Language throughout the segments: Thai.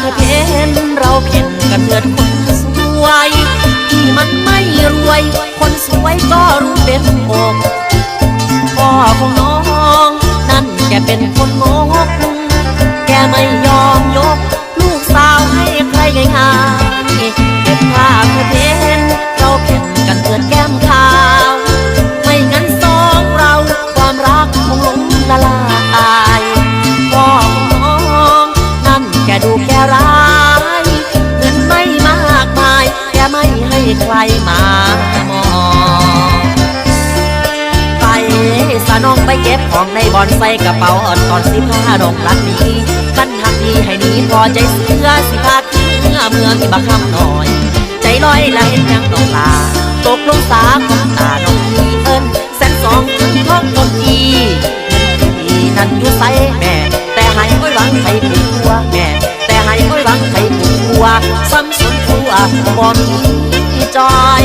เธอเพนเราเพียงกันเถิดคนสวยที่มันไม่รวย คนสวยก็รู้เป็นอกพ่อของน้อง นั่นแกเป็นคน ใครมามองไปสะน้องไปเก็บของในบอนใส่กระเป๋าอ่อนตอนสิผ้าดงรักนี้ขั้นหักดีให้นี้พอใจเสื้อสิพาเมื่อเมืองที่บักคำหน่อย ใจลอยละเห็นยังน้องลา ตกลงสาของตาน้องพี่เอิ้นแสนสองถึงท้องคนจีนที่นั่นอยู่ใส่แม่ แต่ให้ก้อยหวังใครผูกตัวแม่ แต่ให้ก้อยหวังใครผูกตัวซ้ำสนทัวบอมี จอย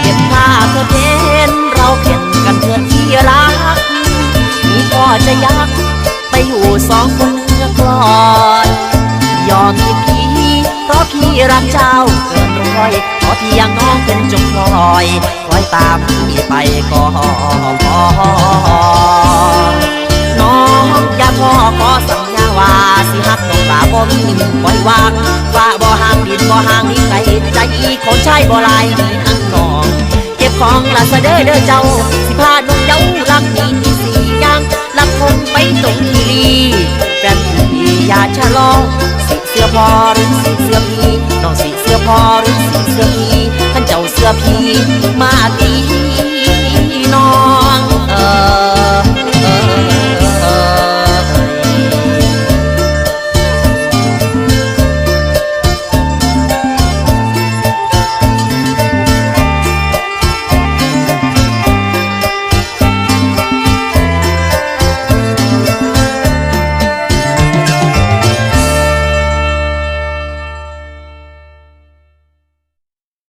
เก็บผ้าเธอเพนเราเพียนกันเถิดที่รักมีก็จะยักไปอยู่สองคนเนื้อกลอนยอมที่พี่เพราะพี่รักเจ้าเกินร้อยขอเพียงน้องเป็นจงคอยคอยตามพี่ไปก็พอน้องอย่าท้อขอสัญญาว่าสิหักน้องลาบ่มีปล่อยวางว่าบ่ ดินบ่ห่างนี้ไกลใจคนชายบ่ลายนี่นั่งนองเก็บของลาสะเด้อเด้อเจ้า สิพาน้องเย้าลักนี้ที่สี่ย่างลักคงไปตรงทีรีแฟนพี่อย่าชะลอสิเสื้อพอหรือสิเสื้อพี่น้องสิเสื้อพอหรือสิเสื้อพี่ท่านเจ้าเสื้อพี่มาตี